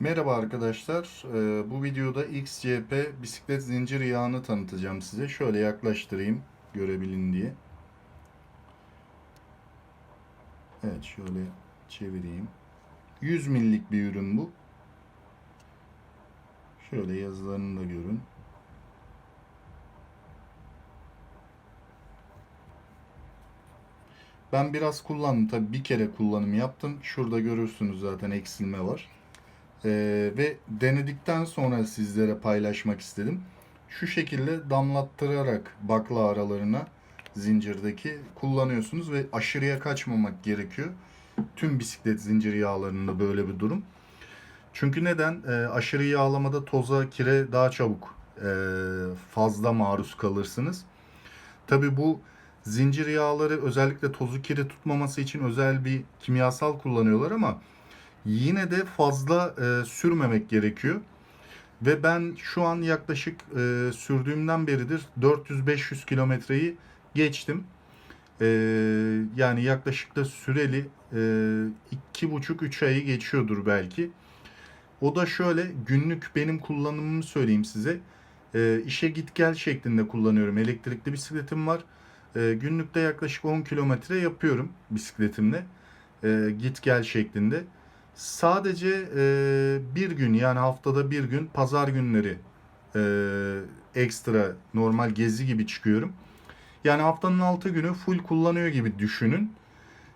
Merhaba arkadaşlar. Ee, Bu videoda XCP bisiklet zincir yağını tanıtacağım size. Şöyle yaklaştırayım görebilin diye. Evet şöyle çevireyim. 100 millik bir ürün bu. Şöyle yazılarını da görün. Ben biraz kullandım. Tabii bir kere kullanım yaptım. Şurada görürsünüz zaten eksilme var. Ee, ve denedikten sonra sizlere paylaşmak istedim. Şu şekilde damlattırarak bakla aralarına zincirdeki kullanıyorsunuz ve aşırıya kaçmamak gerekiyor. Tüm bisiklet zincir yağlarında böyle bir durum. Çünkü neden? Ee, aşırı yağlamada toza, kire daha çabuk e, fazla maruz kalırsınız. Tabi bu zincir yağları özellikle tozu kiri tutmaması için özel bir kimyasal kullanıyorlar ama yine de fazla e, sürmemek gerekiyor. Ve ben şu an yaklaşık e, sürdüğümden beridir 400-500 kilometreyi geçtim. E, yani yaklaşık da süreli e, iki buçuk üç ayı geçiyordur belki. O da şöyle günlük benim kullanımımı söyleyeyim size. E, işe git gel şeklinde kullanıyorum. Elektrikli bisikletim var. E, günlükte yaklaşık 10 kilometre yapıyorum bisikletimle. E, git gel şeklinde. Sadece e, bir gün yani haftada bir gün pazar günleri e, ekstra normal gezi gibi çıkıyorum. Yani haftanın 6 günü full kullanıyor gibi düşünün.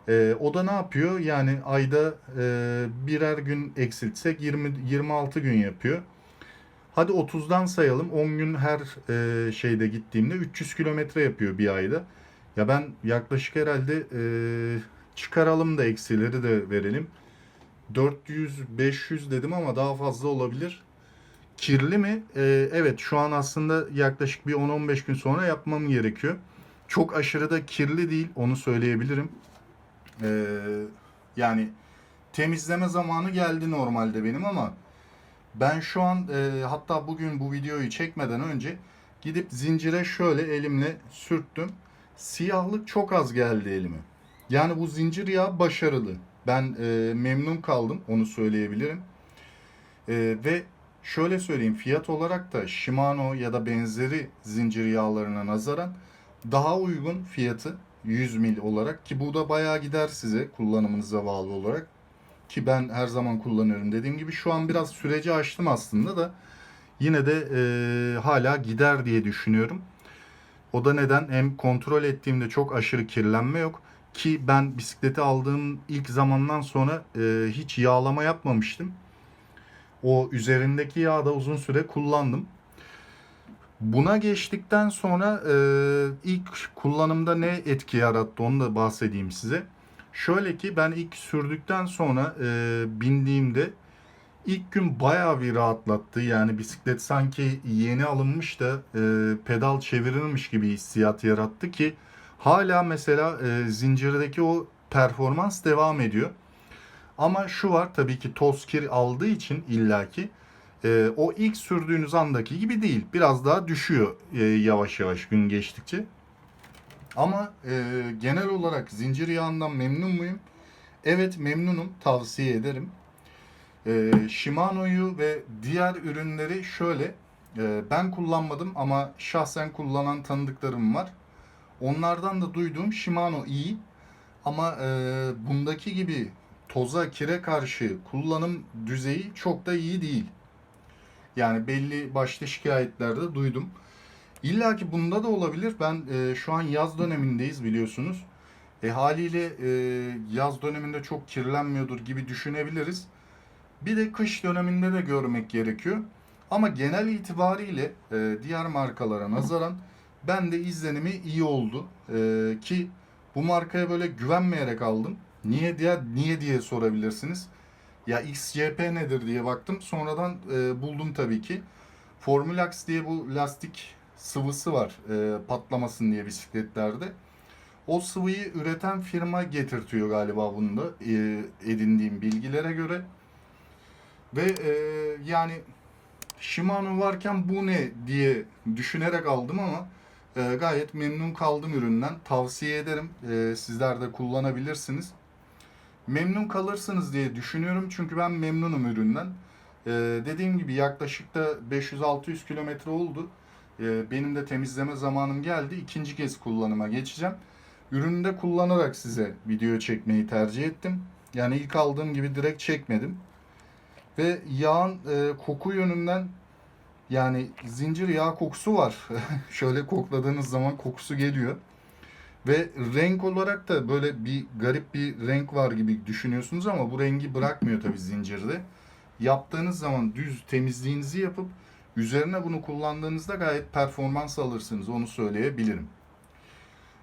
E, o da ne yapıyor? Yani ayda e, birer gün eksiltsek 20 26 gün yapıyor. Hadi 30'dan sayalım. 10 gün her e, şeyde gittiğimde 300 kilometre yapıyor bir ayda. Ya ben yaklaşık herhalde e, çıkaralım da eksileri de verelim. 400-500 dedim ama daha fazla olabilir. Kirli mi? Ee, evet şu an aslında yaklaşık bir 10-15 gün sonra yapmam gerekiyor. Çok aşırı da kirli değil onu söyleyebilirim. Ee, yani temizleme zamanı geldi normalde benim ama ben şu an e, hatta bugün bu videoyu çekmeden önce gidip zincire şöyle elimle sürttüm. Siyahlık çok az geldi elime. Yani bu zincir yağı başarılı. Ben e, memnun kaldım onu söyleyebilirim. E, ve şöyle söyleyeyim fiyat olarak da Shimano ya da benzeri zincir yağlarına nazaran daha uygun fiyatı 100 mil olarak ki bu da bayağı gider size kullanımınıza bağlı olarak ki ben her zaman kullanıyorum dediğim gibi şu an biraz süreci açtım aslında da yine de e, hala gider diye düşünüyorum. O da neden hem kontrol ettiğimde çok aşırı kirlenme yok ki ben bisikleti aldığım ilk zamandan sonra e, hiç yağlama yapmamıştım. O üzerindeki yağı da uzun süre kullandım. Buna geçtikten sonra e, ilk kullanımda ne etki yarattı onu da bahsedeyim size. Şöyle ki ben ilk sürdükten sonra e, bindiğimde ilk gün bayağı bir rahatlattı. Yani bisiklet sanki yeni alınmış da e, pedal çevirilmiş gibi hissiyat yarattı ki hala mesela e, zincirdeki o performans devam ediyor. Ama şu var tabii ki toz kir aldığı için illaki e, o ilk sürdüğünüz andaki gibi değil. Biraz daha düşüyor e, yavaş yavaş gün geçtikçe. Ama e, genel olarak zincir yağından memnun muyum? Evet memnunum. Tavsiye ederim. E, Shimano'yu ve diğer ürünleri şöyle e, ben kullanmadım ama şahsen kullanan tanıdıklarım var. Onlardan da duyduğum Shimano iyi ama e, bundaki gibi toza, kire karşı kullanım düzeyi çok da iyi değil. Yani belli başlı şikayetlerde duydum. İlla ki bunda da olabilir. Ben e, şu an yaz dönemindeyiz biliyorsunuz. E, haliyle e, yaz döneminde çok kirlenmiyordur gibi düşünebiliriz. Bir de kış döneminde de görmek gerekiyor. Ama genel itibariyle e, diğer markalara nazaran ben de izlenimi iyi oldu. E, ki bu markaya böyle güvenmeyerek aldım. Niye diye niye diye sorabilirsiniz. Ya XCP nedir diye baktım. Sonradan e, buldum tabii ki. Formulax diye bu lastik sıvısı var e, patlamasın diye bisikletlerde. O sıvıyı üreten firma getirtiyor galiba bunu da e, edindiğim bilgilere göre. Ve e, yani Shimano varken bu ne diye düşünerek aldım ama e, gayet memnun kaldım üründen. Tavsiye ederim. E, sizler de kullanabilirsiniz. Memnun kalırsınız diye düşünüyorum çünkü ben memnunum üründen. Ee, dediğim gibi yaklaşık da 500-600 kilometre oldu. Ee, benim de temizleme zamanım geldi. İkinci kez kullanıma geçeceğim. Ürünü de kullanarak size video çekmeyi tercih ettim. Yani ilk aldığım gibi direkt çekmedim. Ve yağın e, koku yönünden yani zincir yağ kokusu var. Şöyle kokladığınız zaman kokusu geliyor. Ve renk olarak da böyle bir garip bir renk var gibi düşünüyorsunuz ama bu rengi bırakmıyor tabii zincirde. Yaptığınız zaman düz temizliğinizi yapıp üzerine bunu kullandığınızda gayet performans alırsınız onu söyleyebilirim.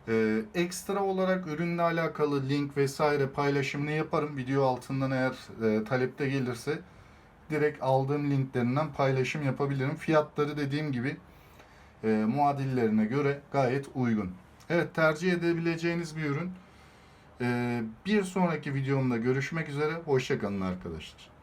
Ee, ekstra olarak ürünle alakalı link vesaire paylaşımını yaparım. Video altından eğer e, talepte gelirse direkt aldığım linklerinden paylaşım yapabilirim. Fiyatları dediğim gibi e, muadillerine göre gayet uygun. Evet tercih edebileceğiniz bir ürün. E, bir sonraki videomda görüşmek üzere. Hoşçakalın arkadaşlar.